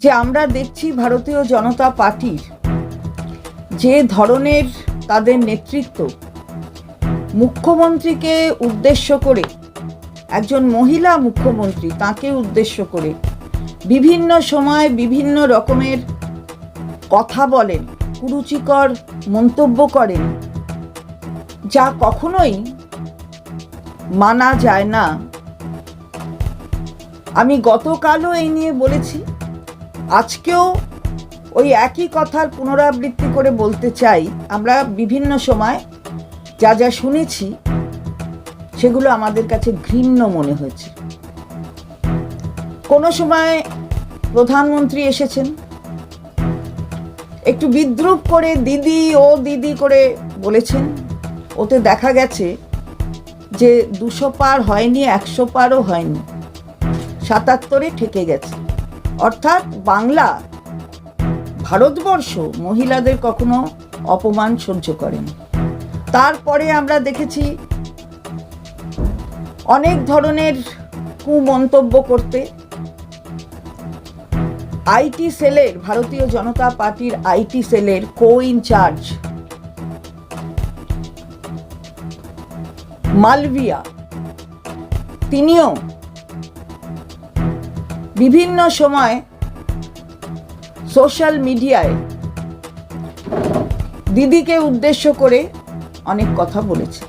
যে আমরা দেখছি ভারতীয় জনতা পার্টির যে ধরনের তাদের নেতৃত্ব, মুখ্যমন্ত্রীকে উদ্দেশ্য করে, একজন মহিলা মুখ্যমন্ত্রী তাকে উদ্দেশ্য করে বিভিন্ন সময় বিভিন্ন রকমের কথা বলেন, কুরুচিকর মন্তব্য করেন, যা কখনোই মানা যায় না। আমি গতকালও এই নিয়ে বলেছি আজকেও ওই একই কথার পুনরাবৃত্তি করে বলতে চাই, আমরা বিভিন্ন সময় যা যা শুনেছি, সেগুলো আমাদের কাছে ঘৃণ্য মনে হয়েছে। কোনো সময় প্রধানমন্ত্রী এসেছেন, একটু বিদ্রুপ করে দিদি ও দিদি করে বলেছেন, ওতে দেখা গেছে যে দুশো পার হয়নি, একশো পারও হয়নি, সাতাত্তরে ঠেকে গেছে। অর্থাৎ বাংলা ভারতবর্ষ মহিলাদের কখনো অপমান সহ্য করেন। তারপরে আমরা দেখেছি অনেক ধরনের কুমন্তব্য করতে। আইটি সেলের, ভারতীয় জনতা পার্টির আইটি সেলের কো ইনচার্জ মালভিয়া, তিনিও বিভিন্ন সময় সোশ্যাল মিডিয়ায় দিদিকে উদ্দেশ্য করে অনেক কথা বলেছে।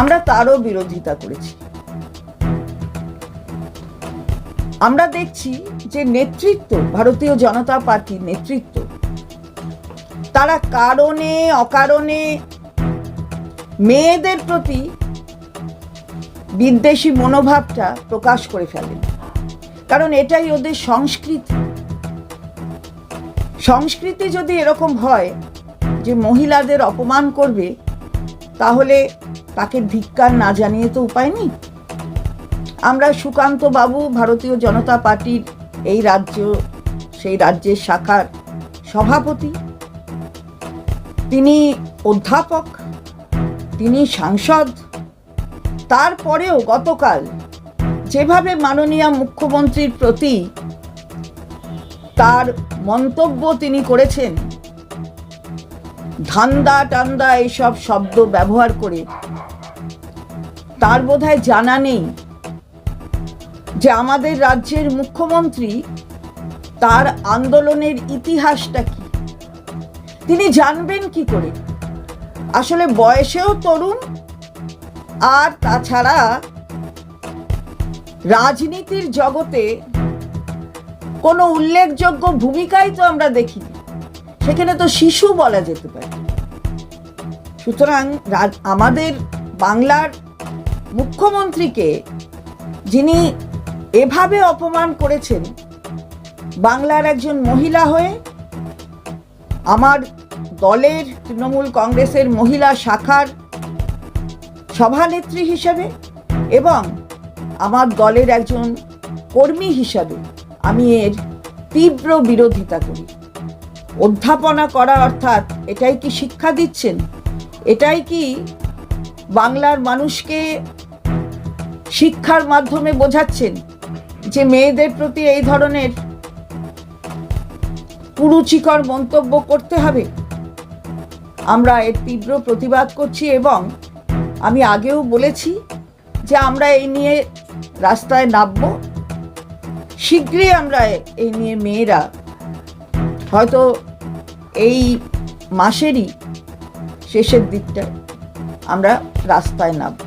আমরা তারও বিরোধিতা করেছি। আমরা দেখছি যে নেতৃত্ব, ভারতীয় জনতা পার্টির নেতৃত্ব, তারা কারণে, অকারণে মেয়েদের প্রতি বিদ্বেষী মনোভাবটা প্রকাশ করে ফেলেন। কারণ এটাই ওদের সংস্কৃতি। সংস্কৃতি যদি এরকম হয় যে মহিলাদের অপমান করবে, তাহলে তাকে ধিক্কার না জানিয়ে তো উপায় নেই। আমরা সুকান্ত বাবু, ভারতীয় জনতা পার্টির এই রাজ্য, সেই রাজ্যের শাখার সভাপতি। তিনি অধ্যাপক, তিনি সাংসদ। তারপরেও গতকাল যেভাবে মাননীয় মুখ্যমন্ত্রীর প্রতি তার মন্তব্য তিনি করেছেন, ধান্দা টান্দা এইসব শব্দ ব্যবহার করে, তার বোধহয় জানা নেই যে আমাদের রাজ্যের মুখ্যমন্ত্রী তার আন্দোলনের ইতিহাসটা কি। তিনি জানবেন কি করে। আসলে বয়সেও তরুণ, আর তাছাড়া রাজনীতির জগতে কোনো উল্লেখযোগ্য ভূমিকাই তো আমরা দেখিনি। সেখানে তো শিশু বলা যেতে পারে। সুতরাং আমাদের বাংলার মুখ্যমন্ত্রীকে যিনি এভাবে অপমান করেছেন, বাংলার একজন মহিলা হয়ে, আমার দলের তৃণমূল কংগ্রেসের মহিলা শাখার সভানেত্রী হিসেবে এবং আমার দলের একজন কর্মী হিসাবে আমি এর তীব্র বিরোধিতা করি। অধ্যাপনা করা অর্থাৎ এটাই কি শিক্ষা দিচ্ছেন? এটাই কি বাংলার মানুষকে শিক্ষার মাধ্যমে বোঝাচ্ছেন যে মেয়েদের প্রতি এই ধরনের কুরুচিকর মন্তব্য করতে হবে? আমরা এর তীব্র প্রতিবাদ করছি এবং আমি আগেও বলেছি যে আমরা এই নিয়ে রাস্তায় নামব। শীঘ্রই আমরা এই নিয়ে মেয়েরা, হয়তো এই মাসেরই শেষের দিকটা আমরা রাস্তায় নামব।